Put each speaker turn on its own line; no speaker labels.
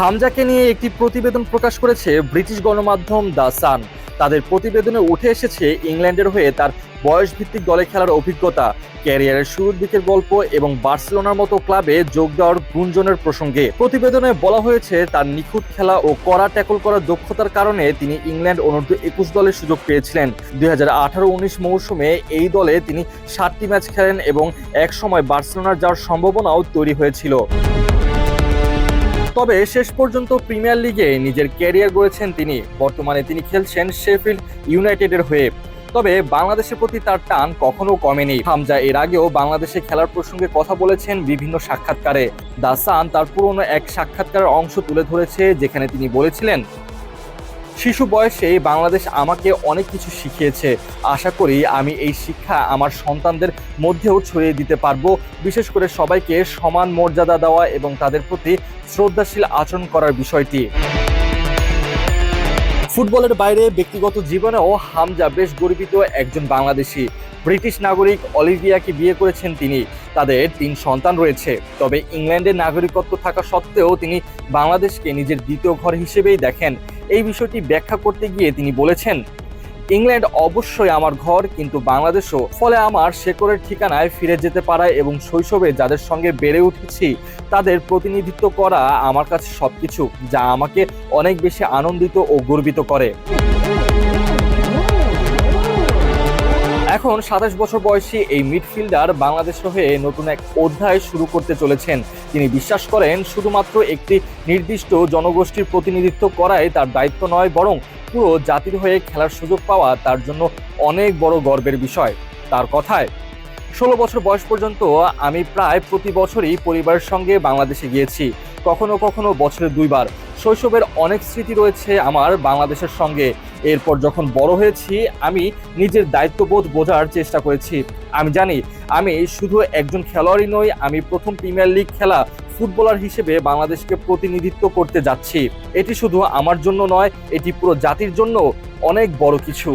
হামজাকে নিয়ে একটি প্রতিবেদন প্রকাশ করেছে ব্রিটিশ গণমাধ্যম দ্য সান। তাদের প্রতিবেদনে উঠে এসেছে ইংল্যান্ডের হয়ে তার বয়সভিত্তিক দলে খেলার অভিজ্ঞতা, ক্যারিয়ারের শুরুর দিকের গল্প এবং বার্সেলোনার মতো ক্লাবে যোগ দেওয়ার গুঞ্জনের প্রসঙ্গে। প্রতিবেদনে বলা হয়েছে, তার নিখুঁত খেলা ও কড়া ট্যাকল করার দক্ষতার কারণে তিনি ইংল্যান্ড অনূর্ধ্ব একুশ দলের সুযোগ পেয়েছিলেন। দুই হাজার আঠারো উনিশ মৌসুমে এই দলে তিনি সাতটি ম্যাচ খেলেন এবং এক সময় বার্সেলোনার যাওয়ার সম্ভাবনাও তৈরি হয়েছিল। তবে শেষ পর্যন্ত প্রিমিয়ার লিগে নিজের ক্যারিয়ার গড়েছেন তিনি। বর্তমানে তিনি খেলছেন শেফিল্ড ইউনাইটেডের হয়ে। তবে বাংলাদেশের প্রতি তার টান কখনো কমেনি। হামজা এর আগেও বাংলাদেশে খেলার প্রসঙ্গে কথা বলেছেন বিভিন্ন সাক্ষাৎকারে। দা সান তার পুরনো এক সাক্ষাৎকারের অংশ তুলে ধরেছে, যেখানে তিনি বলেছিলেন শিশু বয়সে বাংলাদেশ আমাকে অনেক কিছু শিখিয়েছে। আশা করি আমি এই শিক্ষা আমার সন্তানদের মধ্যেও ছড়িয়ে দিতে পারব। বিশেষ করে সবাইকে সমান মর্যাদা দেওয়া এবং তাদের প্রতি শ্রদ্ধাশীল আচরণ করার বিষয়টি। ফুটবলের বাইরে ব্যক্তিগত জীবনেও হামজা বেশ গর্বিত একজন বাংলাদেশি। ব্রিটিশ নাগরিক অলিভিয়াকে বিয়ে করেছেন তিনি। তাদের তিন সন্তান রয়েছে। তবে ইংল্যান্ডের নাগরিকত্ব থাকা সত্ত্বেও তিনি বাংলাদেশকে নিজের দ্বিতীয় ঘর হিসেবেই দেখেন। এই বিষয়টি ব্যাখ্যা করতে গিয়ে তিনি বলেছেন, ইংল্যান্ড অবশ্যই আমার ঘর, কিন্তু বাংলাদেশও। ফলে আমার শেকরের ঠিকানায় ফিরে যেতে পারা এবং শৈশবে যাদের সঙ্গে বেড়ে উঠেছি, তাদের প্রতিনিধিত্ব করা আমার কাছে সবকিছু, যা আমাকে অনেক বেশি আনন্দিত ও গর্বিত করে। এখন সাতাশ বছর বয়সী এই মিডফিল্ডার বাংলাদেশ হয়ে নতুন এক অধ্যায় শুরু করতে চলেছেন। তিনি বিশ্বাস করেন শুধুমাত্র একটি নির্দিষ্ট জনগোষ্ঠীর প্রতিনিধিত্ব করাই তার দায়িত্ব নয়, বরং পুরো জাতির হয়ে খেলার সুযোগ পাওয়া তার জন্য অনেক বড় গর্বের বিষয়। তার কথায় ষোলো বছর বয়স পর্যন্ত আমি প্রায় প্রতি বছরই পরিবারের সঙ্গে বাংলাদেশে গিয়েছি। কখনো কখনো বছরে দুইবার। শৈশবের অনেক স্মৃতি রয়েছে আমার বাংলাদেশের সঙ্গে। এরপর যখন বড় হয়েছি, আমি নিজের দায়িত্ববোধ বোঝার চেষ্টা করেছি। আমি জানি, আমি শুধু একজন খেলোয়াড়ই নই, আমি প্রথম প্রিমিয়ার লিগ খেলা ফুটবলার হিসেবে বাংলাদেশকে প্রতিনিধিত্ব করতে যাচ্ছি। এটি শুধু আমার জন্য নয়, এটি পুরো জাতির জন্য অনেক বড় কিছু।